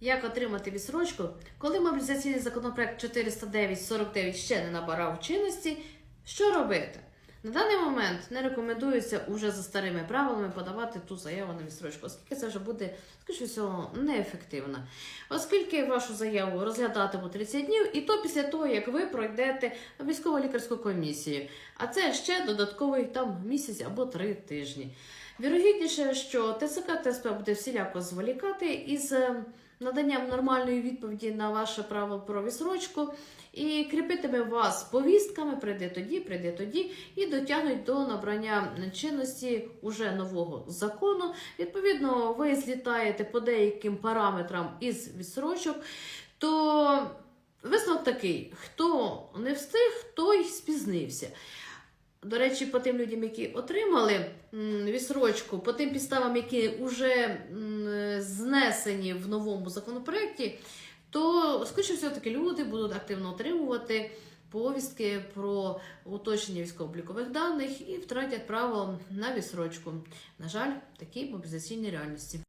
Як отримати відсрочку, коли мобілізаційний законопроект 409-49 ще не набирав чинності? Що робити? На даний момент не рекомендується уже за старими правилами подавати ту заяву на відсрочку, оскільки це вже буде, скоріше всього, неефективно. Оскільки вашу заяву розглядатимуть 30 днів, і то після того, як ви пройдете військово-лікарську комісію. А це ще додатковий там місяць або три тижні. Вірогідніше, що ТЦК ТСП буде всіляко зволікати із е, наданням нормальної відповіді на ваше право про відсрочку і кріпитиме вас повістками, прийде тоді, прийде тоді, і дотягнуть до набрання чинності уже нового закону. Відповідно, ви злітаєте по деяким параметрам із відсрочок, то висновок такий: хто не встиг, той спізнився. До речі, по тим людям, які отримали відсрочку, по тим підставам, які вже знесені в новому законопроекті, то, скоріше всього, таки люди будуть активно отримувати повістки про уточнення військово-облікових даних і втратять право на відсрочку. На жаль, такі мобілізаційні реальності.